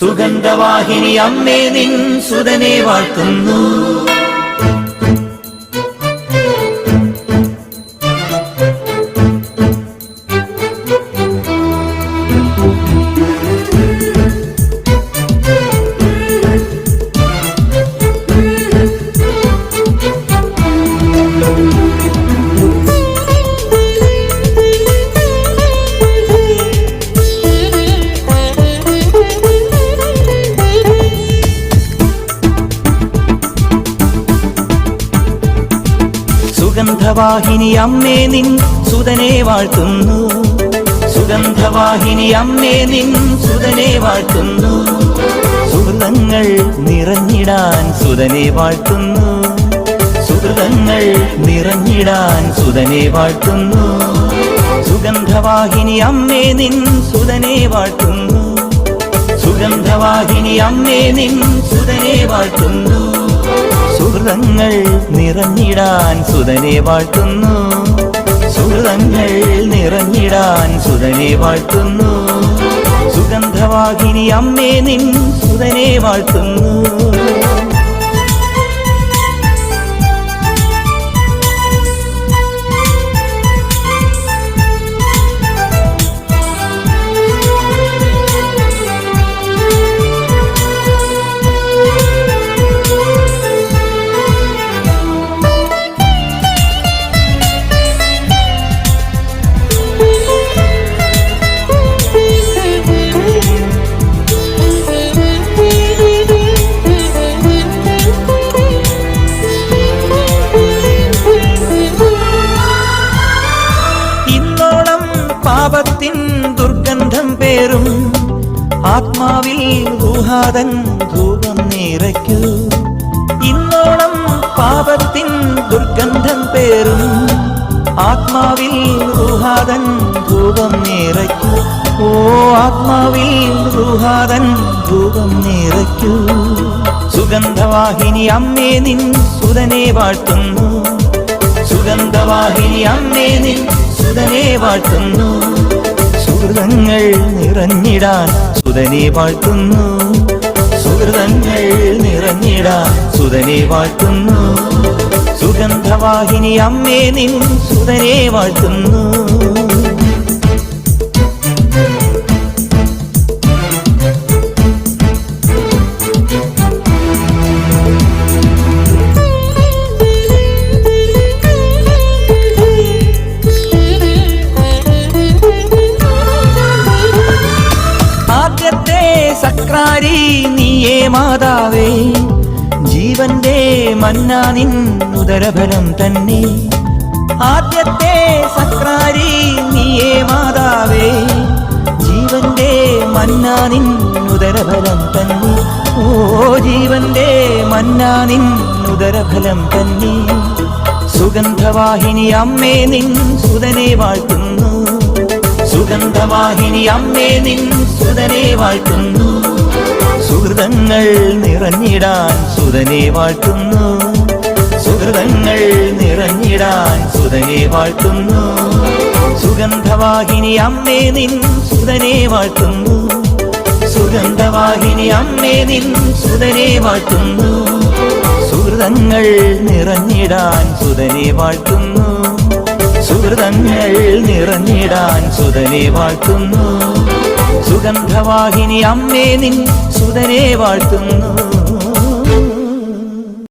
സുഗന്ധവാഹിനി അമ്മേ നിൻ സുതനെ വാഴ്ത്തുന്നു. സുഗന്ധവാഹിനി അമ്മേ നിൻ സുതനെ വാഴ്ത്തുന്നു. സുഗന്ധവാഹിനി അമ്മേ നിൻ സുതനെ വാഴ്ത്തുന്നു. സുഹൃതങ്ങൾ നിറഞ്ഞിടാൻ സുതനെ വാഴ്ത്തുന്നു. സുഹൃതങ്ങൾ നിറഞ്ഞിടാൻ സുതനെ വാഴ്ത്തുന്നു. സുഗന്ധവാഹിനി അമ്മേ നിൻ സുതനെ വാഴ്ത്തുന്നു. സുഗന്ധവാഹിനി അമ്മേ നിൻ സുതനെ വാഴ്ത്തുന്നു. സുഹൃതങ്ങൾ നിറഞ്ഞിടാൻ സുതനെ വാഴ്ത്തുന്നു. സുഹൃതങ്ങൾ നിറഞ്ഞിടാൻ സുതനെ വാഴ്ത്തുന്നു. സുഗന്ധവാഹിനി അമ്മേ നിൻ സുതനെ വാഴ്ത്തുന്നു. പാപത്തിൻ ദുർഗന്ധം പേരും ആത്മാവിൽ ഊഹാതൻ ധൂപം നിറയ്ക്കൂ. ഇന്നോളം പാപത്തിൻ ദുർഗന്ധം പേരും ആത്മാവിൽ ഊഹാതൻ ധൂപം നിറയ്ക്കൂ. ഓ ആത്മാവിൽ ഊഹാതൻ ധൂപം നിറയ്ക്കൂ. സുഗന്ധവാഹിനി അമ്മേ നിൻ സുതനെ വാഴ്ത്തുന്നു. സുഗന്ധവാഹിനി അമ്മേ നിൻ സുതനെ വാഴ്ത്തുന്നു. സുഹൃതങ്ങൾ നിറഞ്ഞിടാൻ സുതനെ വാഴ്ത്തുന്നു. സുഹൃതങ്ങൾ നിറഞ്ഞിടാൻ സുതനെ വാഴ്ത്തുന്നു. സുഗന്ധവാഹിനി അമ്മേ നിൻ സുതനെ വാഴ്ത്തുന്നു. മാതാവേ ജീവന്റെ മന്നാ നിൻ ഉദരഫലം തന്നെ. ആദ്യത്തെ സക്രാരി നീയേ മാതാവേ ജീവന്റെ മന്നാ നിൻ ഉദരഫലം തന്നെ. ഓ ജീവന്റെ മന്നാ നിൻ ഉദരഫലം തന്നെ. സുഗന്ധവാഹിനി അമ്മേ നിൻ സുതനെ വാഴ്ത്തുന്നു. സുഗന്ധവാഹിനി അമ്മേ നിൻ സുതനെ വാഴ്ത്തുന്നു. സുഹൃതങ്ങൾ നിറഞ്ഞിടാൻ സുതനെ വാഴ്ത്തുന്നു. സുഹൃതങ്ങൾ നിറഞ്ഞിടാൻ സുതനെ വാഴ്ത്തുന്നു. സുഗന്ധവാഹിനി അമ്മേ നിൻ സുതനെ വാഴ്ത്തുന്നു. സുഗന്ധവാഹിനി അമ്മേ നിൻ സുതനെ വാഴ്ത്തുന്നു. സുഹൃതങ്ങൾ നിറഞ്ഞിടാൻ സുതനെ വാഴ്ത്തുന്നു. സുഹൃതങ്ങൾ നിറഞ്ഞിടാൻ സുതനെ വാഴ്ത്തുന്നു. സുഗന്ധവാഹിനി അമ്മേ നിൻ സുതനെ വാഴ്ത്തുന്നു.